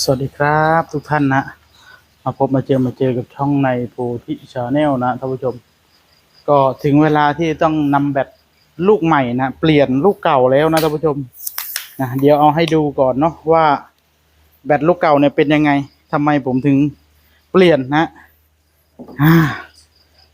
สวัสดีครับทุกท่านนะ มาพบมาเจอมาเจอกับช่องในโพธิชาแนลนะท่านผู้ชม ก็ถึงเวลาที่ต้องนำแบตลูกใหม่นะ เปลี่ยนลูกเก่าแล้วนะท่านผู้ชมนะเดี๋ยวเอาให้ดูก่อนเนาะว่า แบตลูกเก่าเนี่ยเป็นยังไงทำไมผมถึงเปลี่ยนนะ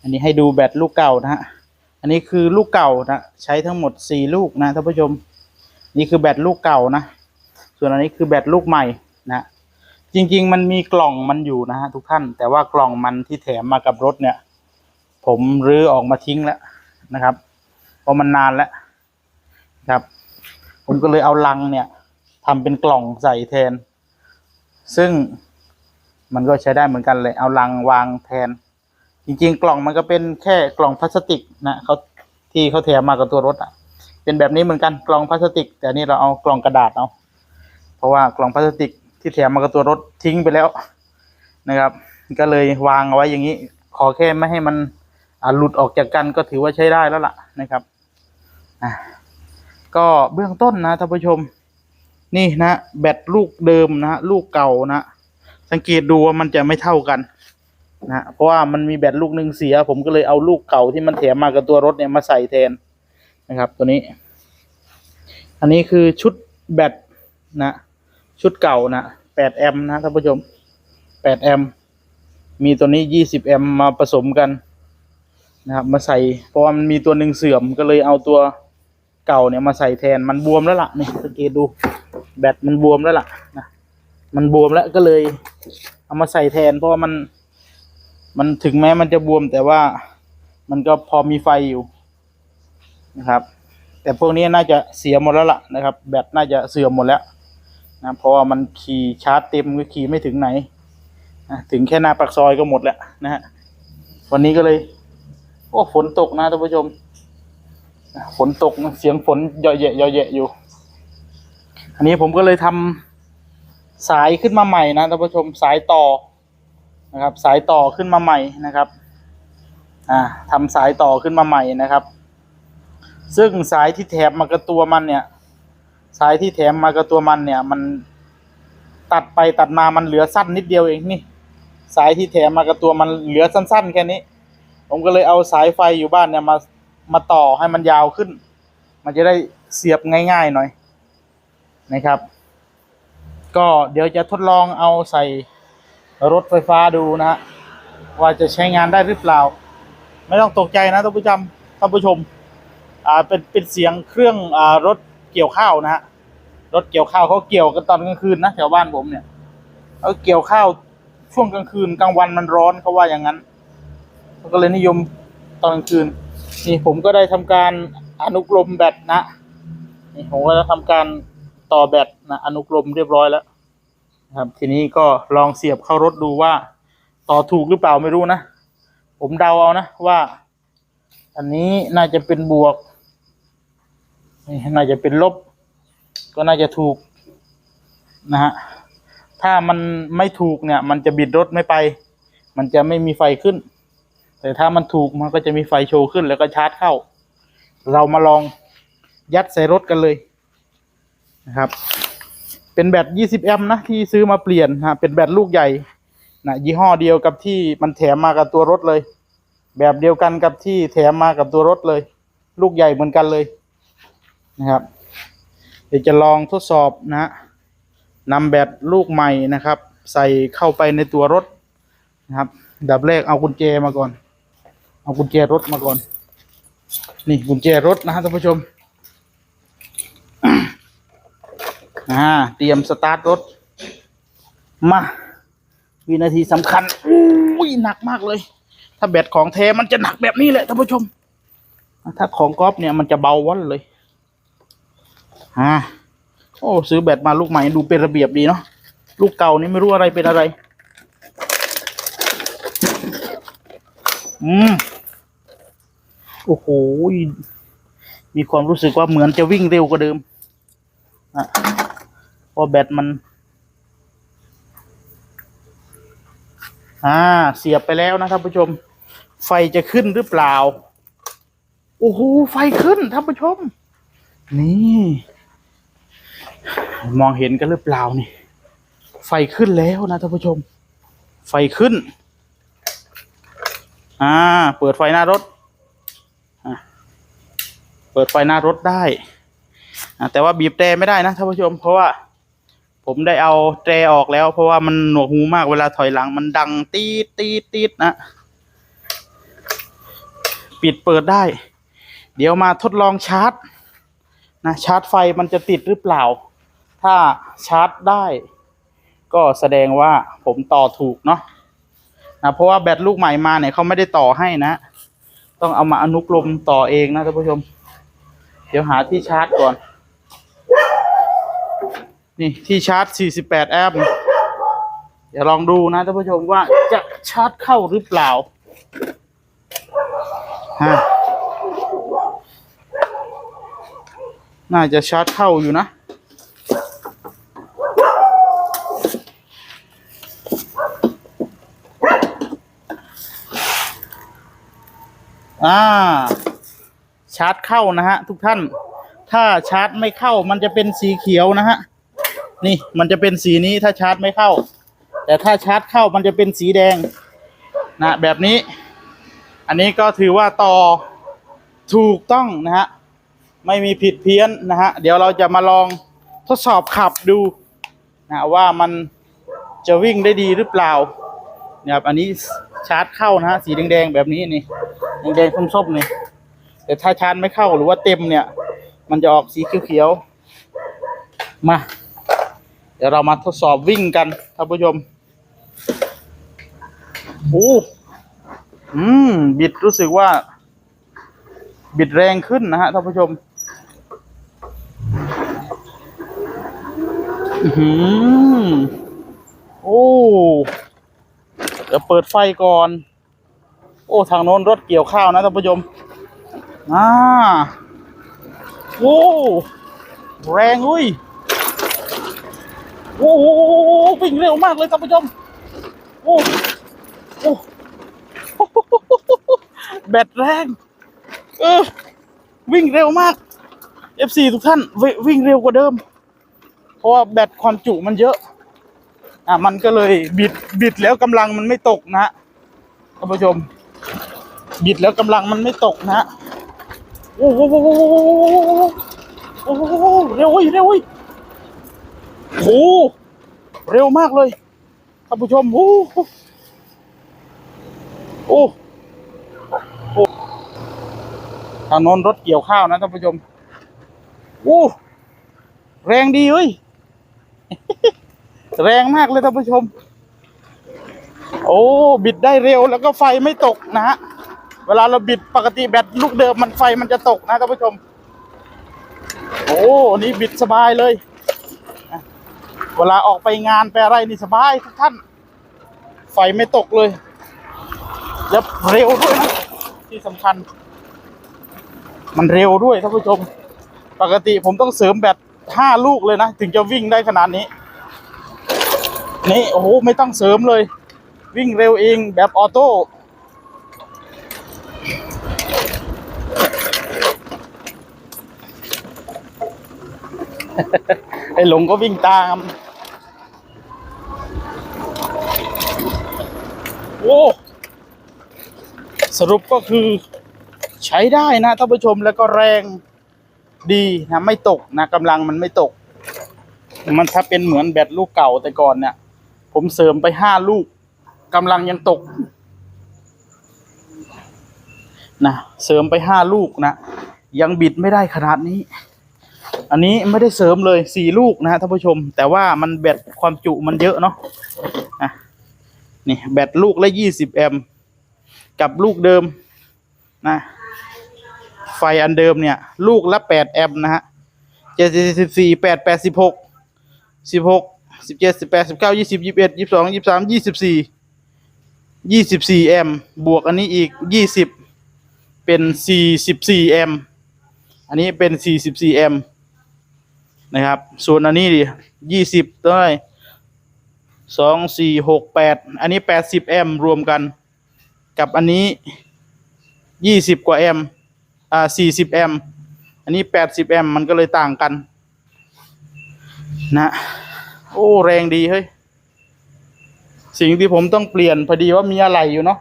อันนี้ให้ดูแบตลูกเก่านะฮะอันนี้คือลูกเก่านะใช้ทั้งหมดสี่ลูกนะท่านผู้ชม นี่คือแบตลูกเก่านะ ส่วนอันนี้คือแบตลูกใหม่ นะจริง ๆ มันมีกล่องมันอยู่นะฮะทุกท่าน แต่ว่ากล่องมันที่แถมมากับรถเนี่ย ผมรื้อออกมาทิ้งแล้วนะครับเพราะมันนานแล้วครับ ผมก็เลยเอาลังเนี่ยทำเป็นกล่องใส่แทน ซึ่งมันก็ใช้ได้เหมือนกันเลย เอาลังวางแทน จริง ๆ กล่องมันก็เป็นแค่กล่องพลาสติกนะเขาที่เขาแถมมากับตัวรถอะ เป็นแบบนี้เหมือนกันกล่องพลาสติก แต่นนี่เราเอากล่องกระดาษเอาเพราะว่ากล่องพลาสติก ที่แถมมากับตัวรถทิ้งไปแล้วนะครับ ก็เลยวางเอาไว้อย่างนี้ ขอแค่ไม่ให้มันหลุดออกจากกันก็ถือว่าใช้ได้แล้วล่ะนะครับอะก็เบื้องต้นนะท่านผู้ชม นี่นะ แบตลูกเดิมนะลูกเก่านะ สังเกตดูว่ามันจะไม่เท่ากันนะเพราะว่ามันมีแบตลูกหนึ่งเสีย ผมก็เลยเอาลูกเก่าที่มันแถมมากับตัวรถเนี่ยมาใส่แทนนะครับ ตัวนี้ อันนี้คือชุดแบตนะ ชุดเก่านะแปดแอมป์นะท่านผู้ชมแปดแอมป์มีตัวนี้ยี่สิบแอมป์มาผสมกันนะครับมาใส่เพราะว่ามันมีตัวหนึ่งเสื่อมก็เลยเอาตัวเก่าเนี่ยมาใส่แทนมันบวมแล้วล่ะนี่สังเกตดูแบตมันบวมแล้วล่ะนะมันบวมแล้วก็เลย เอามาใส่แทน เพราะว่ามัน มันถึงแม้มันจะบวมแต่ว่ามันก็พอมีไฟอยู่นะครับ แต่พวกนี้น่าจะเสียหมดแล้วล่ะนะครับ แบตน่าจะเสื่อมหมดแล้ว นะเพราะว่ามันขี่ชาร์จเต็มก็ขี่ไม่ถึงไหนนะถึงแค่หน้าปากซอยก็หมดแล้วนะฮะวันนี้ก็เลย โอ้ฝนตกนะท่านผู้ชมฝนตกเสียงฝนเยาะแยะเยาะแยะอยู่ อันนี้ผมก็เลยทำสายขึ้นมาใหม่นะท่านผู้ชมสายต่อนะครับ สายต่อขึ้นมาใหม่นะครับ อ่าทำสายต่อขึ้นมาใหม่นะครับ ซึ่งสายที่แถบมากับตัวมันเนี่ย สายที่แถมมากับตัวมันเนี่ย มันตัดไปตัดมามันเหลือสั้นนิดเดียวเองนี่ สายที่แถมมากับตัวมันเหลือสั้น ๆ แค่นี้ ผมก็เลยเอาสายไฟอยู่บ้านเนี่ยมามาต่อให้มันยาวขึ้น มันจะได้เสียบง่าย ๆ หน่อยนะครับ ก็เดี๋ยวจะทดลองเอาใส่รถไฟฟ้าดูนะฮะว่าจะใช้งานได้หรือเปล่า ไม่ต้องตกใจนะท่านผู้ชมท่านผู้ชมอ่าเป็นเป็นเสียงเครื่องอ่ารถ เกี่ยวข้าวนะฮะรถเกี่ยวข้าวเขาเกี่ยวกันตอนกลางคืนนะแถวบ้านผมเนี่ยเขาเกี่ยวข้าวช่วงกลางคืนกลางวันมันร้อนเขาว่าอย่างนั้นเขาก็เลยนิยมตอนกลางคืน นี่ผมก็ได้ทำการอนุกรมแบตนะนี่ผมก็ได้ทำการต่อแบตนะอนุกรมเรียบร้อยแล้วครับทีนี้ก็ลองเสียบเข้ารถดูว่า ต่อถูกหรือเปล่าไม่รู้นะ ผมเดาเอานะว่า อันนี้น่าจะเป็นบวก น่าจะเป็นลบ ก็น่าจะถูกนะฮะถ้ามันไม่ถูกเนี่ย มันจะบิดรถไม่ไป มันจะไม่มีไฟขึ้น แต่ถ้ามันถูกมันก็จะมีไฟโชว์ขึ้นแล้วก็ชาร์จเข้า เรามาลองยัดใส่รถกันเลยนะครับ เป็นแบต 20 แอมป์นะที่ซื้อมาเปลี่ยนฮะเป็นแบตลูกใหญ่นะยี่ห้อเดียวกับที่มันแถมมากับตัวรถเลย แบบเดียวกันกับที่แถมมากับตัวรถเลย ลูกใหญ่เหมือนกันเลย นะครับ เดี๋ยวจะลองทดสอบนะฮะนำแบตลูกใหม่นะครับ ใส่เข้าไปในตัวรถนะครับ ดับแรกเอากุญแจมาก่อน เอากุญแจรถมาก่อน นี่กุญแจรถนะฮะท่านผู้ชมอ่าเตรียมสตาร์ทรถ มาวินาทีสำคัญอุ้ยหนักมากเลย ถ้าแบตของแท้มันจะหนักแบบนี้แหละท่านผู้ชม ถ้าของก๊อฟเนี่ยมันจะเบาวันเลย อ่าโอ้ซื้อแบตมาลูกใหม่ดูเป็นระเบียบดีเนาะลูกเก่านี่ไม่รู้อะไรเป็นอะไร อืม โอ้โห มีความรู้สึกว่าเหมือนจะวิ่งเร็วกว่าเดิมอะเพราะแบตมัน อ่า เสียบไปแล้วนะท่านผู้ชม ไฟจะขึ้นหรือเปล่า โอ้โห ไฟขึ้นท่านผู้ชม นี่ มองเห็นกันหรือเปล่านี่ ไฟขึ้นแล้วนะท่านผู้ชม ไฟขึ้น อ่า เปิดไฟหน้ารถอะเปิดไฟหน้ารถได้แต่ว่าบีบแตรไม่ได้นะท่านผู้ชม เพราะว่า ผมได้เอาแตรออกแล้ว เพราะว่ามันหนวกหูมากเวลาถอยหลังมันดังตีดตีดตีดนะ ปิดเปิดได้ เดี๋ยวมาทดลองชาร์จนะชาร์จไฟมันจะติดหรือเปล่า ถ้าชาร์จได้ ก็แสดงว่าผมต่อถูกเนาะนะเพราะว่าแบตลูกใหม่มาเนี่ยเขาไม่ได้ต่อให้นะ ต้องเอามาอนุกรมต่อเองนะท่านผู้ชม เดี๋ยวหาที่ชาร์จก่อน นี่ที่ชาร์จ 48 แอมป์เดี๋ยวลองดูนะท่านผู้ชมว่าจะชาร์จเข้าหรือเปล่าฮะน่าจะชาร์จเข้าอยู่นะ อ่า ชาร์จเข้านะฮะ ทุกท่าน ถ้าชาร์จไม่เข้า มันจะเป็นสีเขียวนะฮะ นี่มันจะเป็นสีนี้ถ้าชาร์จไม่เข้า แต่ถ้าชาร์จเข้ามันจะเป็นสีแดง นะแบบนี้ อันนี้ก็ถือว่าต่อถูกต้องนะฮะ ไม่มีผิดเพี้ยนนะฮะ เดี๋ยวเราจะมาลองทดสอบขับดูนะว่ามันจะวิ่งได้ดีหรือเปล่าเนี่ยครับอันนี้ชาร์จเข้านะฮะสีแดงๆแบบนี้นี่ แดงๆส้มๆนี่แต่ถ้าชาร์จไม่เข้าหรือว่าเต็มเนี่ย มันจะออกสีเขียวๆมา เดี๋ยวเรามาทดสอบวิ่งกันท่านผู้ชมโอ้อืม บิดรู้สึกว่า บิดแรงขึ้นนะฮะท่านผู้ชมอื้อหือโอ้เดี๋ยวเปิดไฟก่อน โอ้ทางโน้นรถเกี่ยวข้าวนะท่านผู้ชมอ่าโอ้แรงอุ้ยโอ้โหวิ่งเร็วมากเลยท่านผู้ชมโอ้โอ้แบตแรงเออวิ่งเร็วมาก F4 ทุกท่านววิ่งเร็วกว่าเดิม เพราะว่าแบตความจุมันเยอะ อะมันก็เลยบิดบิดแล้วกำลังมันไม่ตกนะฮะท่านผู้ชม บิดแล้วกำลังมันไม่ตกนะโอ้โหโอ้โหโอ้โหเร็วเว้ยเร็วเว้ยโอ้โหเร็วมากเลยท่านผู้ชมโอ้โหโอ้โอ้ทางโน้นรถเกี่ยวข้าวนะท่านผู้ชมโอ้แรงดีเว้ยแรงมากเลยท่านผู้ชม โอ้บิดได้เร็วแล้วก็ไฟไม่ตกนะฮะเวลาเราบิดปกติแบตลูกเดิมมันไฟมันจะตกนะท่านผู้ชม โอ้นี่บิดสบายเลย เวลาออกไปงานไปอะไรนี่สบายทุกท่าน ไฟไม่ตกเลยแล้วเร็วด้วยนะที่สำคัญ มันเร็วด้วยท่านผู้ชม ปกติผมต้องเสริมแบตห้าลูกเลยนะ ถึงจะวิ่งได้ขนาดนี้ นี่โอ้โหไม่ต้องเสริมเลย วิ่งเร็วเองแบบออโต้ไอ้หลงก็วิ่งตาม โอ้ สรุปก็คือใช้ได้นะท่านผู้ชมแล้วก็แรงดีนะไม่ตกนะกำลังมันไม่ตก มันถ้าเป็นเหมือนแบตลูกเก่าแต่ก่อนเนี่ย ผมเสริมไปห้าลูก กำลังยังตกนะเสริมไปห้าลูกนะ ยังบิดไม่ได้ขนาดนี้ อันนี้ไม่ได้เสริมเลยสี่ลูกนะฮะท่านผู้ชม แต่ว่ามันแบตความจุมันเยอะเนาะะนี่แบตลูกละยี่สิบแอมป์กับลูกเดิมนะไฟอันเดิมเนี่ย ลูกละแปดแอมป์นะฮะเจ็ดสิบสี่แปดแปดสิบหกสิบหกสิบเจ็ดสิบแปดสิบเก้ายี่สิบยี่สิบเอ็ดยี่สิบสองยี่สิบสามยี่สิบสี่ ยี่สิบสี่แอมป์บวกอันนี้อีกยี่สิบเป็นสี่สิบสี่แอมป์อันนี้เป็นสี่สิบสี่แอมป์นะครับ ส่วนอันนี้ดิยี่สิบเท่าไหร่สองสี่หกแปดอันนี้แปดสิบแอมป์รวมกัน กับอันนี้ยี่สิบกว่าแอมป์อ่าสี่สิบแอมป์อันนี้แปดสิบแอมป์มันก็เลยต่างกัน นะ โอ้ แรงดีเฮ้ย สิ่งที่ผมต้องเปลี่ยนพอดีว่ามีอะไรอยู่เนาะ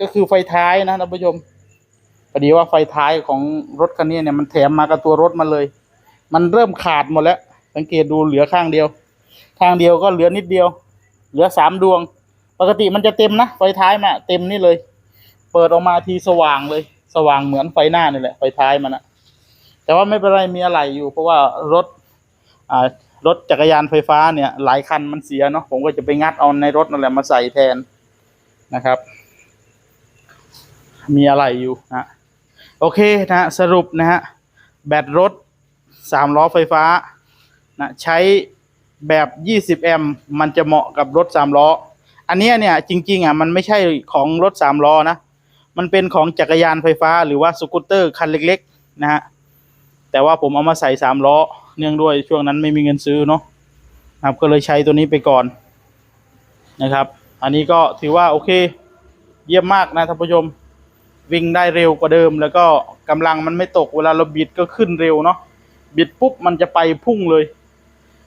ก็คือไฟท้ายนะท่านผู้ชมพอดีว่าไฟท้ายของรถคันนี้เนี่ยมันแถมมากับตัวรถมาเลย มันเริ่มขาดหมดแล้ว สังเกตดูเหลือข้างเดียว ข้างเดียวก็เหลือนิดเดียว เหลือสามดวง ปกติมันจะเต็มนะไฟท้ายมาเต็มนี่เลย เปิดออกมาทีสว่างเลย สว่างเหมือนไฟหน้านี่แหละไฟท้ายมันนะแต่ว่าไม่เป็นไรมีอะไรอยู่ เพราะว่ารถอ่า รถจักรยานไฟฟ้าเนี่ย หลายคันมันเสียเนาะผมก็จะไปงัดเอาในรถนั่นแหละมาใส่แทนนะครับ มีอะไรอยู่นะโอเคนะสรุปนะฮะแบตรถสามล้อไฟฟ้านะใช้แบบ 20 แอมป์มันจะเหมาะกับรถสามล้อ อันนี้เนี่ยจริงๆอะมันไม่ใช่ของรถสามล้อนะ มันเป็นของจักรยานไฟฟ้าหรือว่าสกูตเตอร์คันเล็กๆนะฮะแต่ว่าผมเอามาใส่สามล้อ เนื่องด้วยช่วงนั้นไม่มีเงินซื้อเนาะครับก็เลยใช้ตัวนี้ไปก่อนนะครับ อันนี้ก็ถือว่าโอเค เยี่ยมมากนะท่านผู้ชมวิ่งได้เร็วกว่าเดิม แล้วก็กำลังมันไม่ตกเวลาเราบิดก็ขึ้นเร็วเนาะบิดปุ๊บมันจะไปพุ่งเลย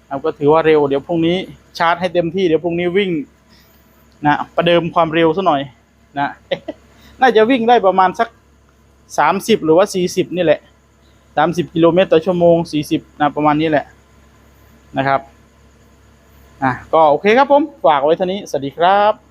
ครับก็ถือว่าเร็วเดี๋ยวพรุ่งนี้ชาร์จให้เต็มที่เดี๋ยวพรุ่งนี้วิ่งนะประเดิมความเร็วซะหน่อยนะน่าจะวิ่งได้ประมาณสักสามสิบหรือว่าสี่สิบนี่แหละ สามสิบกิโลเมตรต่อชั่วโมงสี่สิบนะประมาณนี้แหละนะครับ อะ ก็โอเคครับผม ฝากไว้เท่านี้ สวัสดีครับ